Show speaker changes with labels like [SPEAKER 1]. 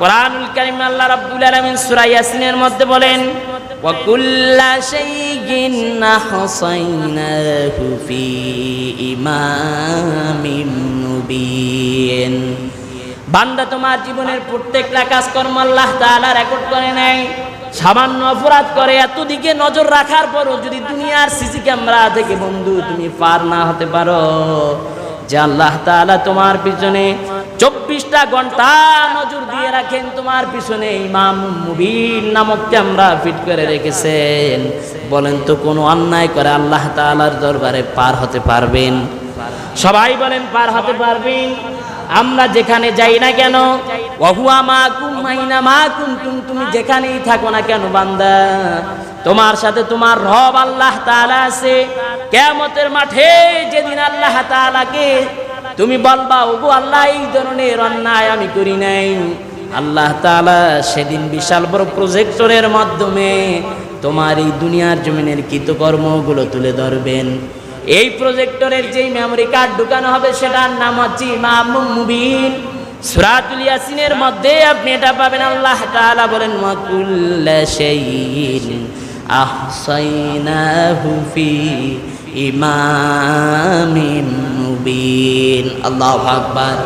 [SPEAKER 1] কোরআনুল কারীম আল্লাহ রাব্বুল আলামিন সূরা ইয়াসিনের মধ্যে বলেন, ওয়া কুল্লা শাইইন আহসাইনাহু ফি ইমামিন মুবিন। বান্দা তোমার জীবনের প্রত্যেকটা কাজকর্ম আল্লাহ তাআলা রেকর্ড করে নেয়, সামান্য অপরাধ করে এত দিকে নজর রাখার পরও যদি দুনিয়ার সিসি ক্যামেরা থেকে বন্ধু তুমি পার না হতে পারো, যে আল্লাহ তাআলা তোমার পিছনে চব্বিশটা ঘণ্টা নজর দিয়ে রাখেন, তোমার পিছনে ইমাম মুবিন নামক ক্যামেরা ফিট করে রেখেছেন। বলেন তো, কোনো অন্যায় করে আল্লাহ তাআলার দরবারে পার হতে পারবেন? সবাই বলেন, পার হতে পারবেন। আমরা যেখানে যাই না কেন, ওহুয়া মা কুম মাইনা মা কুন্তুম তুমি যেখানেই থাকো না কেন, বান্দা? তোমার সাথে তোমার রব আল্লাহ তাআলা আছে। কেয়ামতের মাঠে যেদিন আল্লাহ তাআলাকে তুমি বলবা, ওগো আল্লাহ, এই ধরনের অন্যায় আমি করি নাই। আল্লাহ তাআলা সেদিন বিশাল বড় প্রজেক্টরের মাধ্যমে তোমার এই দুনিয়ার জমিনের কৃতকর্মগুলো তুলে ধরবেন। এই প্রজেক্টরের যেই মেমরি কার্ড ঢুকানো হবে, সেটার নাম হচ্ছে ইমাম মুবিন। সুরাতুল ইয়াসিনের মধ্যে আপনি এটা পাবেন। আল্লাহ তাআলা বলেন ওয়াকুল্লা শাইইন আহসাইনাহু ফি ইমামিন মুবিন আল্লাহ আকবার।